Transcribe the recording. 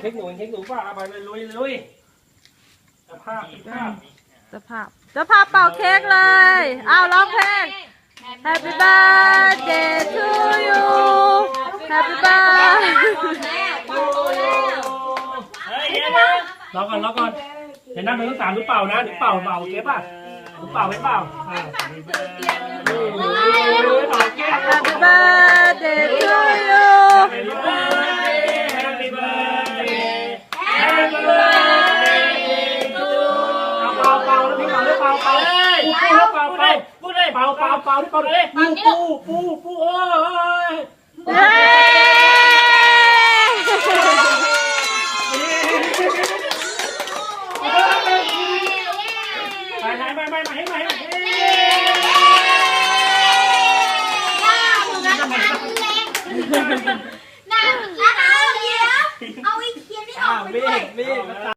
เค้กหนูเค้กหนูป่ะเอาไปเลยลุยลุยสภาพสภาพเจะภาพเจะภาพเป่าเค้กเลย เอาร้องเพลง Happy birthday to you Happy birthday เฮ้ยเดี๋ยวนะรอก่อนรอก่อนเดี๋ยวนั่งเป็นต้องสามหรือเปล่านะหรือเปล่าเปล่าโอเคป่ะหรือเปล่าไม่เปล่าอ่าเออเป เป่าเป่าเป่าปูปูเป่าเป่าพูเลยเป่าเป่าเป่าที่เป่าเลยปูปูปูปูโอ้ยเย้ไปไปไปไปไปให้ไปล่าเอาเดี๋ยวเอาอ้เคียนนี่ออกไปด้วยมีด